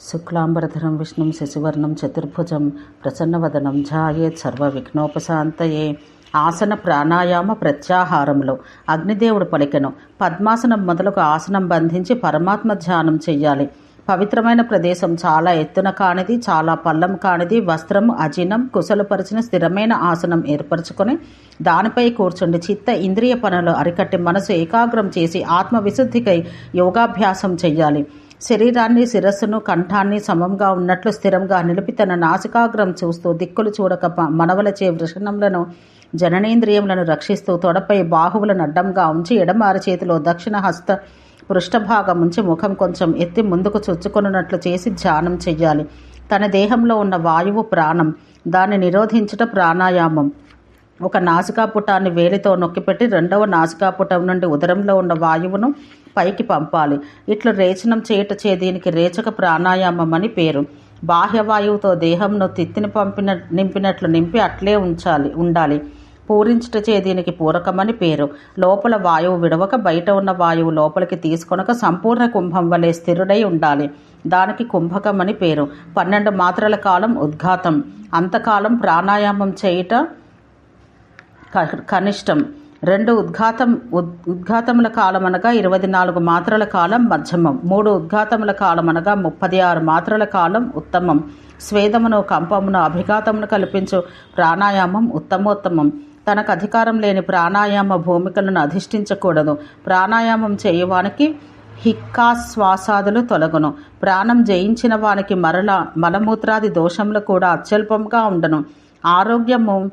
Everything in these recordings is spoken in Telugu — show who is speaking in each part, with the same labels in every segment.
Speaker 1: శుక్లాంబరధరం విష్ణుం శశివర్ణం చతుర్భుజం ప్రసన్నవదనం ఝాయేత్ సర్వ విఘ్నోపశాంతయే ఆసన ప్రాణాయామ ప్రత్యాహారంలో అగ్నిదేవుడు పలికెను. పద్మాసనం మొదలకు ఆసనం బంధించి పరమాత్మ ధ్యానం చెయ్యాలి. పవిత్రమైన ప్రదేశం చాలా ఎత్తున కానిది చాలా పల్లం కానిది వస్త్రం అజీనం కుశలపరిచిన స్థిరమైన ఆసనం ఏర్పరచుకొని దానిపై కూర్చుండి చిత్త ఇంద్రియ పనులు అరికట్టి మనసు ఏకాగ్రం చేసి ఆత్మవిశుద్ధికై యోగాభ్యాసం చెయ్యాలి. శరీరాన్ని శిరస్సును కంఠాన్ని సమంగా ఉన్నట్లు స్థిరంగా నిలిపి తన నాసికాగ్రం చూస్తూ దిక్కులు చూడక మనవలచే వృషణములను జననేంద్రియములను రక్షిస్తూ తొడపై బాహువులను అడ్డంగా ఉంచి ఎడమారి చేతిలో దక్షిణ హస్త పృష్ఠభాగం ఉంచి ముఖం కొంచెం ఎత్తి ముందుకు చుచ్చుకున్నట్లు చేసి ధ్యానం చెయ్యాలి. తన దేహంలో ఉన్న వాయువు ప్రాణం దాన్ని నిరోధించుట ప్రాణాయామం. ఒక నాసికాపుటాన్ని వేలితో నొక్కిపెట్టి రెండవ నాసికాపుటం నుండి ఉదరంలో ఉన్న వాయువును పైకి పంపాలి. ఇట్లు రేచనం చేయుట చే దీనికి రేచక ప్రాణాయామం అని పేరు. బాహ్య వాయువుతో దేహంను తిత్తిని పంపిన నింపినట్లు నింపి అట్లే ఉంచాలి ఉండాలి. పూరించుటచే దీనికి పూరకమని పేరు. లోపల వాయువు విడవక బయట ఉన్న వాయువు లోపలికి తీసుకొనక సంపూర్ణ కుంభం వలె స్థిరుడై ఉండాలి. దానికి కుంభకం అని పేరు. పన్నెండు మాత్రల కాలం ఉద్ఘాతం. అంతకాలం ప్రాణాయామం చేయుట క- కనిష్టం. రెండు ఉద్ఘాతం ఉద్- ఉద్ఘాతముల కాలం అనగా ఇరవై నాలుగు మాత్రల కాలం మధ్యమం. మూడు ఉద్ఘాతముల కాలం అనగా ముప్పది ఆరు మాత్రల కాలం ఉత్తమం. స్వేదమును కంపమును అభిఘాతమును కల్పించు ప్రాణాయామం ఉత్తమోత్తమం. తనకు అధికారం లేని ప్రాణాయామ భూమికలను అధిష్ఠించకూడదు. ప్రాణాయామం చేయవానికి హిక్కాశ్వాసాదులు తొలగును. ప్రాణం జయించిన వానికి మరల మలమూత్రాది దోషములు కూడా అత్యల్పంగా ఉండను. ఆరోగ్యము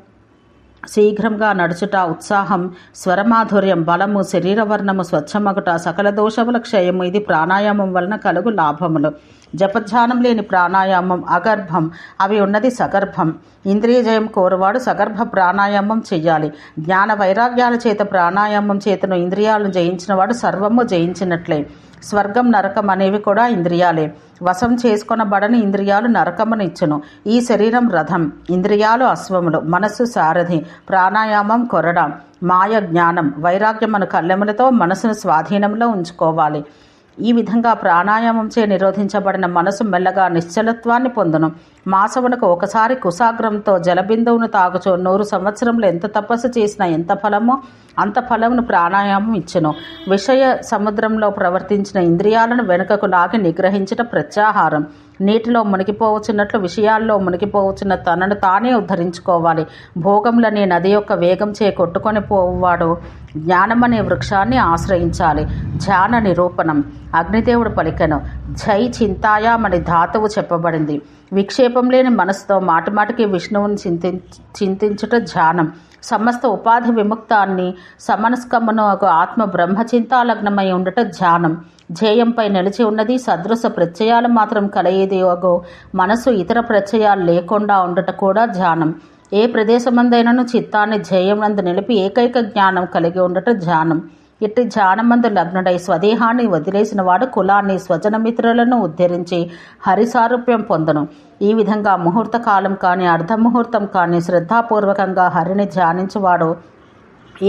Speaker 1: శీఘ్రంగా నడుచుట ఉత్సాహం స్వరమాధుర్యం బలము శరీరవర్ణము స్వచ్ఛమగుట సకల దోషముల క్షయము ఇది ప్రాణాయామం వలన కలుగు లాభములు. జపధ్యానం లేని ప్రాణాయామం అగర్భం అవి ఉన్నది సగర్భం. ఇంద్రియ జయం కోరువాడు సగర్భ ప్రాణాయామం చెయ్యాలి. జ్ఞాన వైరాగ్యాల చేత ప్రాణాయామం చేతను ఇంద్రియాలను జయించిన వాడు సర్వము జయించినట్లే. స్వర్గం నరకం అనేవి కూడా ఇంద్రియాలే. వశం చేసుకొనబడని ఇంద్రియాలు నరకమునిచ్చును. ఈ శరీరం రథం. ఇంద్రియాలు అశ్వములు. మనస్సు సారథి. ప్రాణాయామం కొరడం. మాయ జ్ఞానం. వైరాగ్యమను కళ్ళెములతో మనసును స్వాధీనంలో ఉంచుకోవాలి. ఈ విధంగా ప్రాణాయామం చే నిరోధించబడిన మనసు మెల్లగా నిశ్చలత్వాన్ని పొందను. మాసవునకు ఒకసారి కుశాగ్రంతో జలబిందువును తాగుచో నూరు సంవత్సరంలో ఎంత తపస్సు చేసినా ఎంత ఫలమో అంత ఫలమును ప్రాణాయామం ఇచ్చును. విషయ సముద్రంలో ప్రవర్తించిన ఇంద్రియాలను వెనుకకు లాగి నిగ్రహించట ప్రత్యాహారం. నీటిలో మునిగిపోవచ్చున్నట్లు విషయాల్లో మునిగిపోవచ్చున్న తనను తానే ఉద్ధరించుకోవాలి. భోగములనే నది యొక్క వేగం చే కొట్టుకొని పోవాడు. జ్ఞానమనే వృక్షాన్ని ఆశ్రయించాలి. ధ్యాన నిరూపణం. అగ్నిదేవుడు పలికెను. జై చింతాయామని ధాతువు చెప్పబడింది. విక్షేపం లేని మనసుతో మాటిమాటికి విష్ణువుని చింతి చింతించుట ధ్యానం. సమస్త ఉపాధి విముక్తాన్ని సమనస్కమ్మను ఒక ఆత్మ బ్రహ్మచింతాలగ్నమై ఉండట ధ్యానం. ధ్యేయంపై నిలిచి ఉన్నది సదృశ ప్రత్యయాలు మాత్రం కలయేది ఒక మనసు ఇతర ప్రత్యయాలు లేకుండా ఉండట కూడా ధ్యానం. ఏ ప్రదేశమందైనను చిత్తాన్ని ధ్యేయమందు నిలిపి ఏకైక జ్ఞానం కలిగి ఉండట ధ్యానం. ఇట్టి ధ్యానమందు లగ్నుడై స్వదేహాన్ని వదిలేసిన వాడు కులాన్ని స్వజనమిత్రులను ఉద్ధరించి హరిసారూప్యం పొందను. ఈ విధంగా ముహూర్త కాలం కానీ అర్ధముహూర్తం కానీ శ్రద్ధాపూర్వకంగా హరిని ధ్యానించేవాడు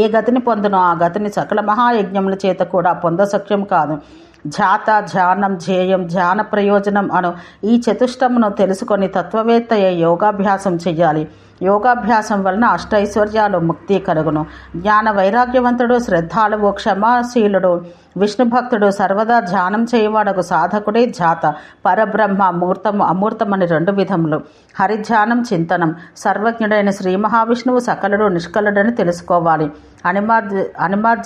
Speaker 1: ఏ గతిని పొందునో ఆ గతిని సకల మహాయజ్ఞముల చేత కూడా పొందసఖ్యం కాదు. ధ్యాత ధ్యానం ధ్యేయం ధ్యాన ప్రయోజనం అను ఈ చతుష్టమును తెలుసుకొని తత్వవేత్త యోగాభ్యాసం చెయ్యాలి. యోగాభ్యాసం వలన అష్టైశ్వర్యాలు ముక్తి కలుగును. జ్ఞాన వైరాగ్యవంతుడు శ్రద్ధాళువు క్షమాశీలుడు. విష్ణు భక్తుడు సర్వదా ధ్యానం చేయవాడకు సాధకుడే జాత. పరబ్రహ్మ మూర్తము అమూర్తమని రెండు విధములు. హరిధ్యానం చింతనం. సర్వజ్ఞుడైన శ్రీ మహావిష్ణువు సకలుడు నిష్కలుడని తెలుసుకోవాలి. అనిమాద్ అనిమాద్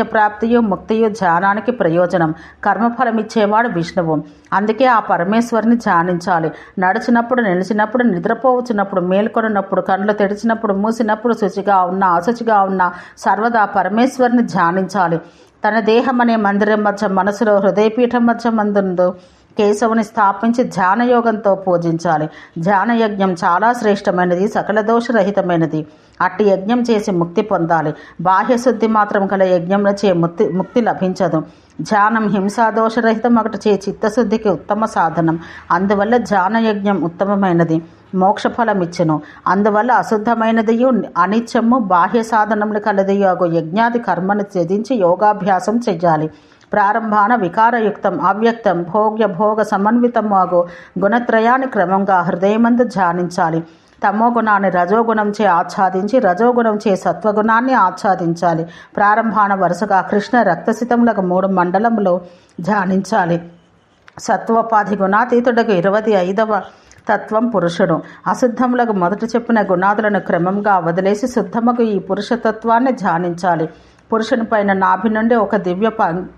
Speaker 1: ప్రాప్తియు ముక్తియు ధ్యానానికి ప్రయోజనం. కర్మఫలమిచ్చేవాడు విష్ణువు. అందుకే ఆ పరమేశ్వరుని ధ్యానించాలి. నడిచినప్పుడు నిలిచినప్పుడు నిద్రపోవచ్చినప్పుడు మేల్కొన్నప్పుడు కళ్ళు తెరిచినప్పుడు మూసినప్పుడు శుచిగా ఉన్న అశుచిగా ఉన్న సర్వదా పరమేశ్వరుని ధ్యానించాలి. తన దేహం అనే మందిరం మధ్య మనసులో హృదయపీఠం మధ్య మందుందు కేశవుని స్థాపించి ధ్యాన యోగంతో పూజించాలి. ధ్యాన యజ్ఞం చాలా శ్రేష్టమైనది సకల దోషరహితమైనది. అట్టి యజ్ఞం చేసి ముక్తి పొందాలి. బాహ్య శుద్ధి మాత్రం గల యజ్ఞంలో చే ముక్తి ముక్తి లభించదు. ధ్యానం హింసాదోషరహితం ఒకటి చే చిత్తశుద్ధికి ఉత్తమ సాధనం. అందువల్ల ధ్యాన యజ్ఞం ఉత్తమమైనది. మోక్షఫలమిచ్చను అందువల్ల అశుద్ధమైనదియు అనిత్యము బాహ్య సాధనములు కలదియు. అగు యజ్ఞాది కర్మను త్యజించి యోగాభ్యాసం చెయ్యాలి. ప్రారంభాన వికారయుక్తం అవ్యక్తం భోగ్య భోగ సమన్వితం వాగు గుణత్రయాన్ని క్రమంగా హృదయమందు ధ్యానించాలి. తమో గుణాన్ని రజోగుణంచే ఆచ్ఛాదించి రజోగుణంచే సత్వగుణాన్ని ఆచ్ఛాదించాలి. ప్రారంభాన వరుసగా కృష్ణ రక్తసితములకు మూడు మండలములు ధ్యానించాలి. సత్వోపాధి గుణాతీతుడకు ఇరవై ఐదవ తత్వం పురుషుడు. అశుద్ధములకు మొదట చెప్పిన గుణాదులను క్రమంగా వదిలేసి శుద్ధముకు ఈ పురుషతత్వాన్ని ధ్యానించాలి. పురుషుని పైన నాభి నుండి ఒక దివ్య పం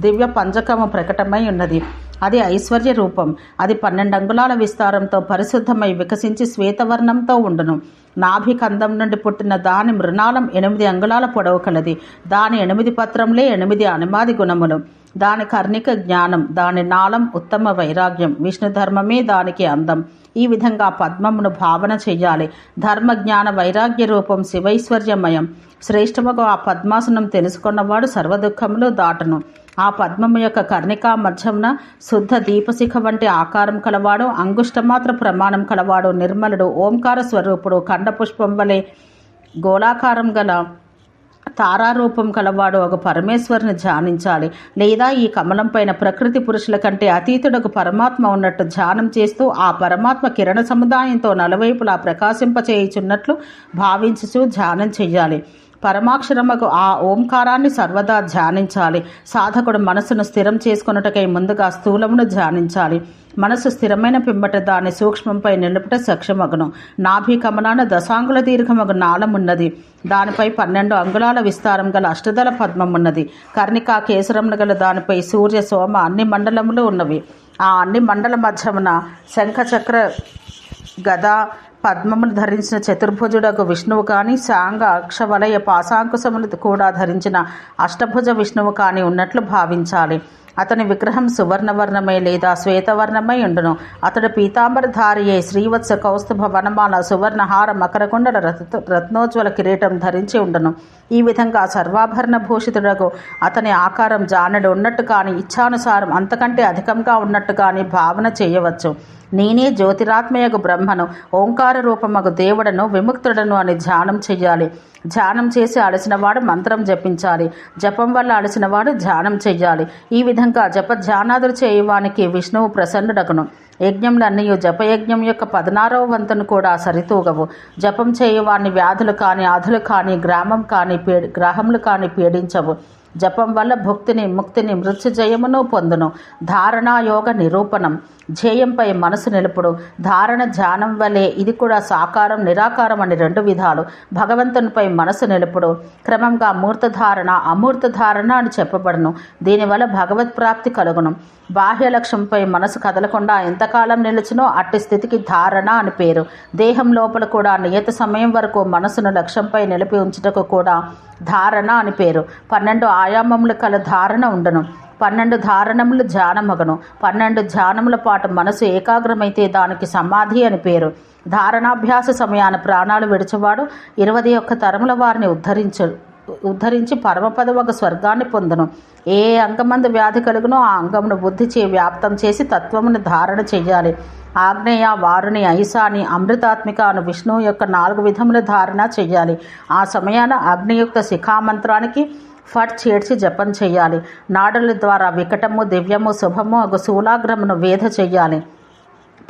Speaker 1: దివ్య పంజకము ప్రకటమై ఉన్నది. అది ఐశ్వర్య రూపం. అది పన్నెండు అంగుళాల విస్తారంతో పరిశుద్ధమై వికసించి శ్వేతవర్ణంతో ఉండును. నాభి కందం నుండి పుట్టిన దాని మృణాలం ఎనిమిది అంగుళాల పొడవు కలది. దాని ఎనిమిది పత్రంలే ఎనిమిది అనుమాది గుణములు. దాని కర్ణిక జ్ఞానం దాని నాళం ఉత్తమ వైరాగ్యం. విష్ణు ధర్మమే దానికి అందం. ఈ విధంగా పద్మమును భావన చేయాలి. ధర్మ జ్ఞాన వైరాగ్య రూపం శివైశ్వర్యమయం. శ్రేష్టముగా ఆ పద్మాసనం తెలుసుకున్నవాడు సర్వదుఖములు దాటను. ఆ పద్మము యొక్క కర్ణికా మధ్యమున శుద్ధ దీపశిఖ వంటి ఆకారం కలవాడు అంగుష్టమాత్ర ప్రమాణం కలవాడు నిర్మలుడు ఓంకార స్వరూపుడు ఖండపుష్పం వలె గోళాకారం గల తారారూపం కలవాడు ఒక పరమేశ్వరుని ధ్యానించాలి. లేదా ఈ కమలం పైన ప్రకృతి పురుషుల కంటే అతీతుడకు పరమాత్మ ఉన్నట్టు ధ్యానం చేస్తూ ఆ పరమాత్మ కిరణ సముదాయంతో నలువైపులా ప్రకాశింపచేయుచున్నట్లు భావించుచు ధ్యానం చేయాలి పరమాక్షరముకు ఆ ఓంకారాన్ని సర్వదా ధ్యానించాలి. సాధకుడు మనసును స్థిరం చేసుకొనుటకై ముందుగా స్థూలమును ధ్యానించాలి. మనసు స్థిరమైన పిమ్మట దాని సూక్ష్మంపై నిలుపుట సక్షమగును నాభి కమలాన దశాంగుల దీర్ఘమగు నాళమున్నది. దానిపై పన్నెండు అంగుళాల విస్తారం గల అష్టదల పద్మమున్నది. కర్ణికా కేసరములు గల దానిపై సూర్య సోమ అన్ని మండలములు ఉన్నవి. ఆ అన్ని మండల మధ్యమున శంఖచక్ర గద పద్మములు ధరించిన చతుర్భుజుడకు విష్ణువు కానీ సాంగ అక్షవలయ పాశాంకుశములు కూడా ధరించిన అష్టభుజ విష్ణువు కానీ ఉన్నట్లు భావించాలి. అతని విగ్రహం సువర్ణవర్ణమై లేదా శ్వేతవర్ణమై ఉండును. అతడు పీతాంబరధారియే శ్రీవత్స కౌస్తుభ వనమాల సువర్ణహార మకరకుండ రత్నోజ్వల కిరీటం ధరించి ఉండును. ఈ విధంగా సర్వాభరణ భూషితుడకు అతని ఆకారం జానడు ఉన్నట్టు కానీ ఇచ్ఛానుసారం అంతకంటే అధికంగా ఉన్నట్టు కానీ భావన చేయవచ్చు. నేనే జ్యోతిరాత్మయకు బ్రహ్మను ఓంకార రూపమగు దేవుడను విముక్తుడను అని ధ్యానం చెయ్యాలి. ధ్యానం చేసి అలసినవాడు మంత్రం జపించాలి. జపం వల్ల అలసినవాడు ధ్యానం చెయ్యాలి. ఈ విధంగా జప ధ్యానాదులు చేయవానికి విష్ణువు ప్రసన్నుడగును. యజ్ఞంలన్నీ జపయజ్ఞం యొక్క పదనారవ వంతును కూడా సరితూగవు. జపం చేయవాన్ని వ్యాధులు కానీ ఆధులు కానీ గ్రామం కానీ పీ గ్రహములు కానీ పీడించవు. జపం వల్ల భుక్తిని ముక్తిని మృత్యుజయమును పొందును. ధారణాయోగ నిరూపణం. ధ్యేయంపై మనసు నిలుపుడు. ధారణ ధ్యానం వలె ఇది కూడా సాకారం నిరాకారం అని రెండు విధాలు. భగవంతునిపై మనసు నిలుపుడు. క్రమంగా మూర్తధారణ అమూర్త ధారణ అని చెప్పబడును. దీనివల్ల భగవత్ ప్రాప్తి కలుగును. బాహ్య లక్ష్యంపై మనసు కదలకుండా ఎంతకాలం నిలిచినో అట్టి స్థితికి ధారణ అని పేరు. దేహం లోపల కూడా నియత సమయం వరకు మనసును లక్ష్యంపై నిలిపి ఉంచుటకు కూడా ధారణ అని పేరు. పన్నెండు ఆయామములు కల ధారణ ఉండను. పన్నెండు ధారణములు ధ్యానమగను. పన్నెండు ధ్యానముల పాటు మనసు ఏకాగ్రమైతే దానికి సమాధి అని పేరు. ధారణాభ్యాస సమయాన ప్రాణాలు విడిచేవాడు ఇరవై ఒక్క తరముల వారిని ఉద్ధరించు ఉద్ధరించి పరమపదవక స్వర్గాన్ని పొందను. ఏ అంగమందు వ్యాధి కలుగునో ఆ అంగమును బుద్ధి చే వ్యాప్తం చేసి తత్వమును ధారణ చేయాలి. ఆగ్నేయ వారుని ఐశాని అమృతాత్మిక అను విష్ణువు యొక్క నాలుగు విధముల ధారణ చేయాలి. ఆ సమయాన అగ్నియుక్త శిఖామంత్రానికి ఫట్ చేర్చి జపం చేయాలి. నాడుల ద్వారా వికటము దివ్యము శుభము ఒక శూలాగ్రమును వేధ చెయ్యాలి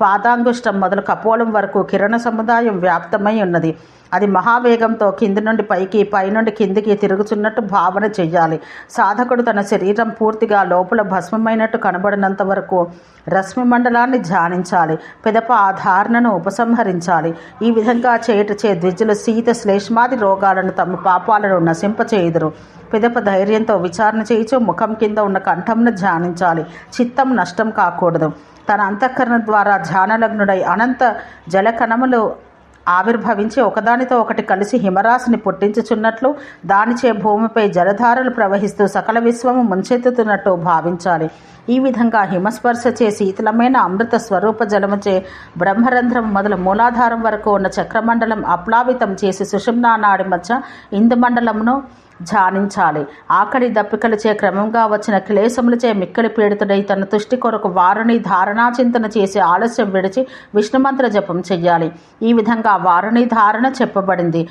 Speaker 1: పాదాంగుష్టం మొదలు కపోలం వరకు కిరణ సముదాయం వ్యాప్తమై ఉన్నది. అది మహావేగంతో కింది నుండి పైకి పైనుండి కిందికి తిరుగుచున్నట్టు భావన చెయ్యాలి. సాధకుడు తన శరీరం పూర్తిగా లోపల భస్మమైనట్టు కనబడినంత వరకు రశ్మి మండలాన్ని ధ్యానించాలి. పిదప ఆ ధారణను ఉపసంహరించాలి. ఈ విధంగా చేయుటచే ద్విజులు శీత శ్లేష్మాది రోగాలను తమ పాపాలను నశింపచేయుదురు. పిదప ధైర్యంతో విచారణ చేయించు ముఖం కింద ఉన్న కంఠంను ధ్యానించాలి. చిత్తం నష్టం కాకూడదు. తన అంతఃకరణ ద్వారా ధ్యానలగ్నుడై అనంత జలకణములు ఆవిర్భవించి ఒకదానితో ఒకటి కలిసి హిమరాశిని పుట్టించుచున్నట్లు దానిచే భూమిపై జలధారలు ప్రవహిస్తూ సకల విశ్వము ముంచెత్తుతున్నట్టు భావించాలి. ఈ విధంగా హిమస్పర్శ చేసి శీతలమైన అమృత స్వరూప జలముచే బ్రహ్మరంధ్రం మొదలు మూలాధారం వరకు ఉన్న చక్రమండలం అప్లావితం చేసి సుషుమ్నా నాడి మధ్య ఇందుమండలమును ధ్యానించాలి. ఆకలి దప్పికలచే క్రమంగా వచ్చిన క్లేశములచే మిక్కలి పీడితుడై తన తుష్టి కొరకు వారుని ధారణా చింతన చేసి ఆలస్యం విడిచి విష్ణుమంత్ర జపం చెయ్యాలి. ఈ విధంగా వారుని ధారణ చెప్పబడింది.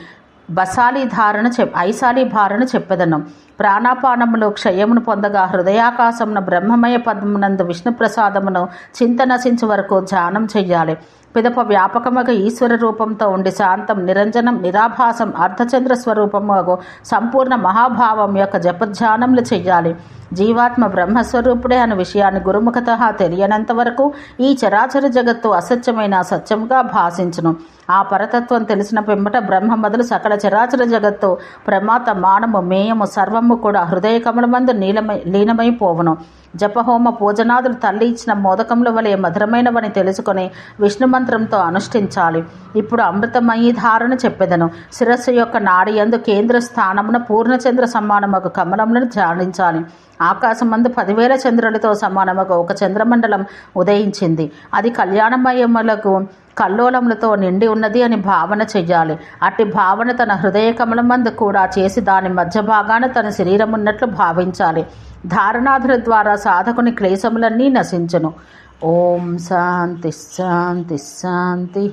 Speaker 1: బసాలి ధారణ చెప్ ఐసాలి భారణ చెప్పదనం. ప్రాణాపానములు క్షయమును పొందగా హృదయాకాశమున బ్రహ్మమయ పద్మనందు విష్ణు ప్రసాదమును చింత నశించు వరకు ధ్యానం చెయ్యాలి. పిదప వ్యాపకమగ ఈశ్వర రూపంతో ఉండి శాంతం నిరంజనం నిరాభాసం అర్ధచంద్ర స్వరూపముగు సంపూర్ణ మహాభావం యొక్క జపధ్యానములు చెయ్యాలి. జీవాత్మ బ్రహ్మస్వరూపుడే అనే విషయాన్ని గురుముఖత తెలియనంత వరకు ఈ చరాచర జగత్తు అసత్యమైన సత్యంగా భాషించును. ఆ పరతత్వం తెలిసిన పిమ్మట బ్రహ్మ మొదలు సకల చరాచర జగత్తు ప్రమాత మానము మేయము సర్వము కూడా హృదయ కమలమందు నీలమై లీనమైపోవును జపహోమ పూజనాదులు తల్లి ఇచ్చిన మోదకముల వలె మధురమైనవని తెలుసుకొని విష్ణు మంత్రంతో అనుష్ఠించాలి. ఇప్పుడు అమృతమయీ ధారణ చెప్పెదను. శిరస్సు యొక్క నాడి యందు కేంద్ర స్థానమున పూర్ణచంద్ర సమానమగు కమలములను ధ్యానించాలి. ఆకాశమందు పదివేల చంద్రులతో సమానముగా ఒక చంద్రమండలం ఉదయించింది. అది కళ్యాణమయములకు కల్లోలములతో నిండి ఉన్నది అని భావన చెయ్యాలి. అట్టి భావన తన హృదయ కమలమందు కూడా చేసి దాని మధ్య భాగాన తన శరీరం ఉన్నట్లు భావించాలి. ధారణాధుల ద్వారా సాధకుని క్లేశములన్నీ నశించను. ఓం శాంతి శాంతి శాంతి